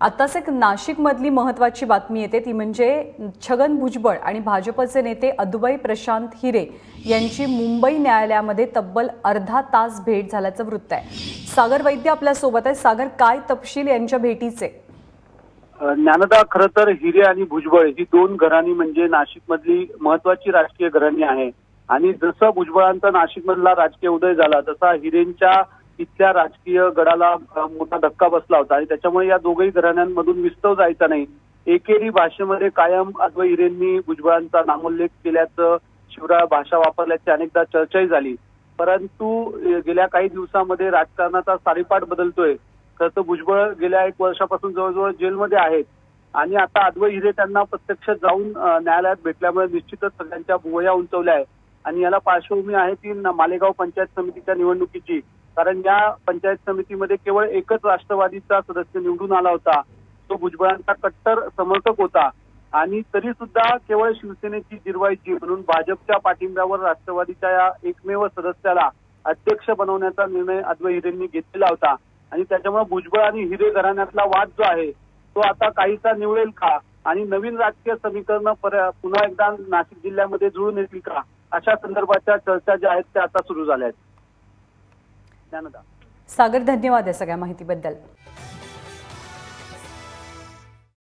आताच एक नाशिकमधली महत्वाची बातमी येते. ती म्हणजे छगन भुजबळ आणि भाजपचे नेते अदुबाई प्रशांत हिरे यांची मुंबई न्यायालयामध्ये तब्बल अर्धा तास भेट झाल्याचं वृत्त आहे. सागर वैद्य आपल्यासोबत आहे सागर काय तपशील यांच्या भेटीचे? ज्ञानदा खरं तर हिरे आणि भुजबळ ही दोन घराणी म्हणजे नाशिकमधली महत्वाची राजकीय घराणी आहे. आणि जसं भुजबळांचा नाशिकमधला राजकीय उदय झाला तसा हिरेंच्या इथल्या राजकीय गडाला मोठा धक्का बसला होता आणि त्याच्यामुळे या दोघही घराण्यांमधून विस्तव जायचा नाही. एकेरी भाषेमध्ये कायम अद्वै हिरेंनी भुजबळांचा नामोल्लेख केल्याचं शिवराय भाषा वापरल्याची अनेकदा चर्चाही झाली. परंतु गेल्या काही दिवसामध्ये राजकारणाचा सारीपाठ बदलतोय. खरं तर भुजबळ गेल्या एक वर्षापासून जवळजवळ जेलमध्ये आहेत. आणि आता अद्वै हिरे त्यांना प्रत्यक्ष जाऊन न्यायालयात भेटल्यामुळे निश्चितच सगळ्यांच्या भुवया उंचवल्या आहेत. आणि याला पार्श्वभूमी आहे ती मालेगाव पंचायत समितीच्या निवडणुकीची. कारण या पंचायत समितीमध्ये केवळ एकच राष्ट्रवादीचा सदस्य निवडून आला होता. तो भुजबळांचा कट्टर समर्थक होता. आणि तरी सुद्धा केवळ शिवसेनेची जिरवायची म्हणून भाजपच्या पाठिंब्यावर राष्ट्रवादीच्या या एकमेव सदस्याला अध्यक्ष बनवण्याचा निर्णय अद्वै हिरेंनी घेतलेला होता. आणि त्याच्यामुळे भुजबळ आणि हिरे घराण्यातला वाद जो आहे तो आता काहीसा निवळेल का? आणि नवीन राजकीय समीकरण पुन्हा एकदा नाशिक जिल्ह्यामध्ये जुळून येतील का? अशा संदर्भाच्या चर्चा ज्या आहेत त्या आता सुरू झाल्या आहेत. ज्ञानदा सागर धन्यवाद या सगळ्या माहितीबद्दल.